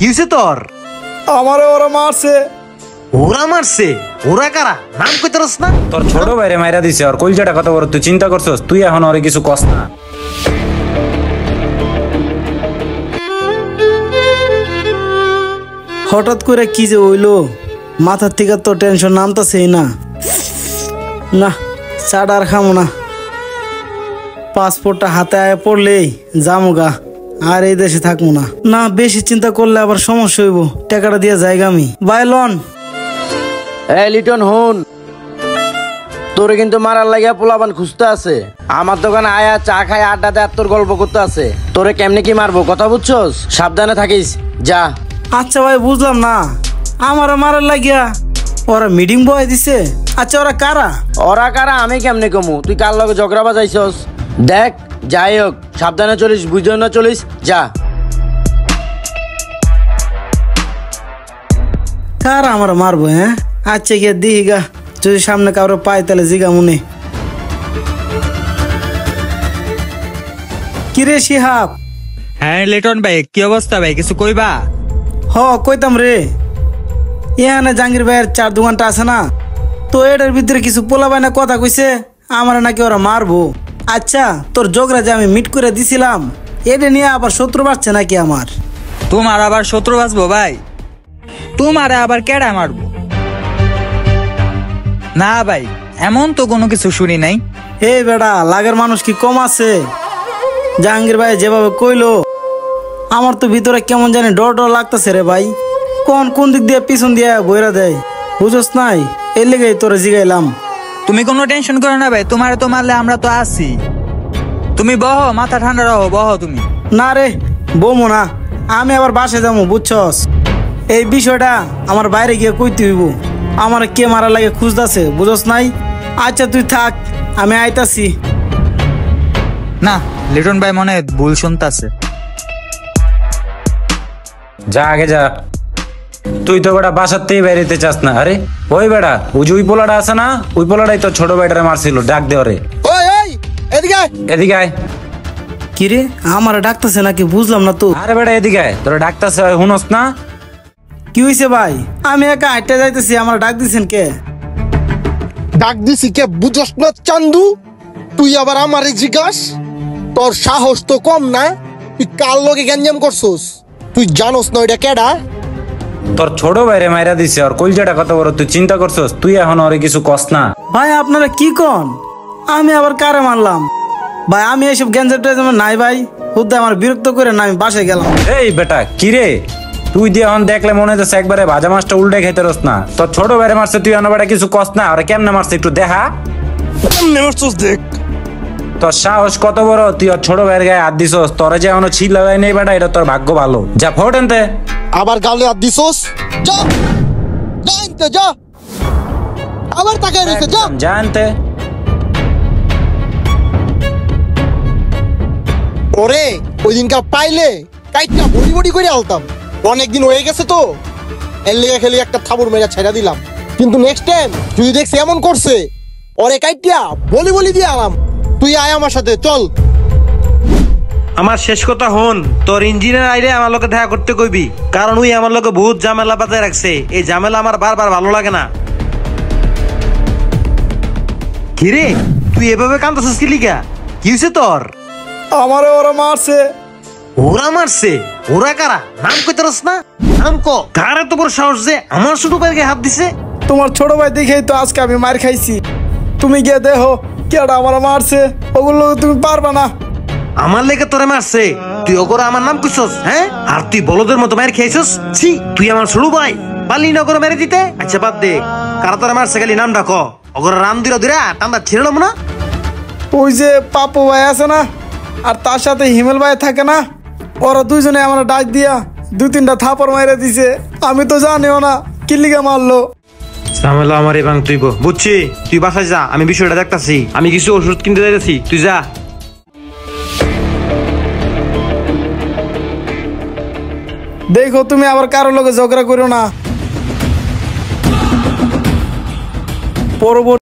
কি হয়েছে তোর? আমারে ওরা মারছে। ওরা মারছে? ওরা কারা? নাম কইতে পারস না? তোর ছোট ভাইরে মাইরা দিছে আর কলজাটা কত বড় তুই চিন্তা করছস তুই এখন ওরে কিছু কস না। হঠাৎ করে কি যে হইল মাথার থেকে তো টেনশন নামতাছেই না। না চাটা আর খামো না। পাসপোর্টটা হাতে আয় পড়লেই যামুগা। আর এই দেশে থাকব না। না বেশি চিন্তা করলে আবার সমস্যা হইব। টাকাটা দিয়ে জায়গা আমি। বাই লন এই লিটন হুন। তোরে কিন্তু মারার লাগিয়া পোলাবান খুঁজতে আছে। আমার দোকানে আয়া চা খায় আড্ডা দেয় আর তোর গল্প করতে আছে। তোরে কেমনে কি মারবো কথা বুঝছস? সাবধানে থাকিস যা। আচ্ছা ভাই বুঝলাম না। আমার মারার লাগিয়া ওরা মিটিং বয় দিছে। আচ্ছা ওরা কারা? ওরা কারা আমি কেমনে কমু? তুই কার লগে ঝগড়া বাজাইছস? দেখ যাই হোক সাবধানে চলিস বুঝে না চলিস যা। কারা আমার মারবো হ্যাঁ? আচ্ছা গিয়ে দিই গা যদি সামনে কারও পাই তাহলে জিগা মনে। কিরে শিহাব? হ্যাঁ লিটন ভাই কি অবস্থা ভাই কিছু কইবা? হ কইতাম রে। ইয়ানে জাহাঙ্গীর ভাইয়ের চার দোকানটা আছে না তো এটার ভিতরে কিছু পোলাবাই না কথা কইছে আমার নাকি ওরা মারবো। আচ্ছা তোর যোগরা যে আমি মিট করে দিছিলাম। এটা নিয়ে আবার শত্রু বাড়ছে নাকি আমার? তোমার আবার শত্রু বাঁচবো ভাই? তোমারে আবার কেডা মারবো? না ভাই এমন তো কোনো কিছু শুনি নাই। এই বেড়া লাগের মানুষ কি কম আছে? জাহাঙ্গীর ভাই যেভাবে কইলো আমার তো ভিতরে কেমন জানি ডর ডর লাগতেছে রে ভাই। কোন কোন দিক দিয়ে পিছন দিয়ে বইরা দেয় বুঝোস নাই? এর লেগেই তোরে জিগাইলাম। তুমি কোনো টেনশন করো না ভাই তোমারে তো মারলে আমরা তো আছি। তুমি বহ মাথা ঠান্ডা রাখো বহ তুমি। না রে বমো না। আমি আবার বাসে যাব বুঝছস? এই বিষয়টা আমার বাইরে গিয়ে কইতে হইব। আমার কে মারা লাগে খুঁজতেছে বুঝছস নাই? আচ্ছা তুই থাক আমি আইতাছি। না লিটন ভাই মনে হয় ভুল শুনতাছে। যা আগে যা। তুই তো বেটা বাসার থেকে বেরিতে চাস না আরে? ওই বেটা ওই যে ওই পোলাটা আছে না ওই পোলাটাই তো ছোট বেটারে মারছিল ডাক দে ওরে। ওই ওই এদিকে আয়। এদিকে আয়। কিরে আমার ডাকতেছে নাকি? বুঝলাম না তো। আরে বেটা এদিকে আয়। তোরা ডাকতাছে হুনস না? কি হয়েছে ভাই? আমি একা হাঁটতে যাইতেছি আমার ডাক দিছেন কে? ডাক দিছি কে? বুঝস না চান্দু? তুই আবার আমারে জিজ্ঞাস? তোর সাহস তো কম না? তুই কার লগে গ্যাঞ্জাম করছস? তুই জানোস না ওইটা কেডা? তোর ছোট ভাইরে মাইরা দিছে আর কলজাটা কত বড় তুই চিন্তা করছস? তুই এখন ওরে কিছু কস না। ভাই আপনারা কি কন? আমি আবার কারে মারলাম? ভাই আমি এসব গ্যাঞ্জার টেঞ্জার নাই ভাই। হুদ্দা আমার বিরক্ত করে না আমি বাসায় গেলাম। এই বেটা কি রে? তুই দিয়ে এখন দেখলে মনে হচ্ছে একবারে ভাজা মাছটা উল্টে খাইতে রস না। তোর ছোট ভাইরে মারছে তুই এখন বেটা কিছু কস না আর কেমনে মারছে একটু দেখা? কেমনে মারছস দেখ? তোর সাহস কত বড় তুই ওর ছোট ভাইয়ের গায়ে হাত দিছস তোরা যে এখনও ছিল নেই বেটা এটা তোর ভাগ্য ভালো। যা ফোটেন আবার গালে হাত দিছস? যা! যা আনতে যা! আবার তাকায় রয়েছে যা! আনতে ওরে ওই দিনকা পাইলে কাইটটা বড়ি বড়ি করে আলতাম। অনেকদিন হয়ে গেছে তো। এর লেগে খেলি একটা থাবুর মেরা ছেড়া দিলাম। কিন্তু নেক্সট টাইম যদি দেখছি এমন করছে ওরে কাইটিয়া বলি বলি দিয়ে আলাম তুই আয় আমার সাথে চল। আমার শেষ কথা হন তোর ইঞ্জিনিয়ার আইলে আমার লোকে দেখা করতে কইবি কারণ ওই আমার লোকে বহুত ঝামেলা বাজায় রাখছে। এই ঝামেলা আমার বারবার ভালো লাগে না। কিরে তুই এভাবে কান্দাছিস কি লিগা? কি হয়েছে তোর? আমারে ওরা মারছে। ওরা মারছে? ওরা কারা? নাম কইতে পারস না? নাম ক? কার এত বড় সাহস যে আমার ছোট গায়ে হাত দিছে? তোমার ছোট ভাই দেখেই তো আজকে আমি মার খাইছি। তুমি গিয়ে দেখো কেডা আমার মারছে? ওগুলো তুমি পারবা না। আমার লেগে তোরে মারছে। তুই ওগরে আমার নাম কইছস হ্যাঁ? আর তুই বলদের মতো মার খেয়েছস? ছি তুই আমার ছোট ভাই। পালি না করে মেরে দিতে? আচ্ছা বাদ দে। কারা তোরে মারছে খালি নাম ডাকো ওগরে রাম দিরা দিরা টান্দা ছিড়লাম না? ওই যে পাপু ভাই আছে না আর তার সাথে হিমেল ভাই থাকে না ওরা দুইজনে আমার ডাক দিয়া দু তিনটা থাপড় মাইরে দিছে। আমি তো জানিও না কিল্লিগা মারলো? ঝামেলা আমার এবং তুই বুঝছি? তুই বাসায় যা আমি বিষয়টা দেখতাছি। আমি কিছু ওষুধ কিনতে যাইতেছি। তুই যা। দেখো তুমি আবার কারও লগে ঝগড়া করো না। পরবর্তী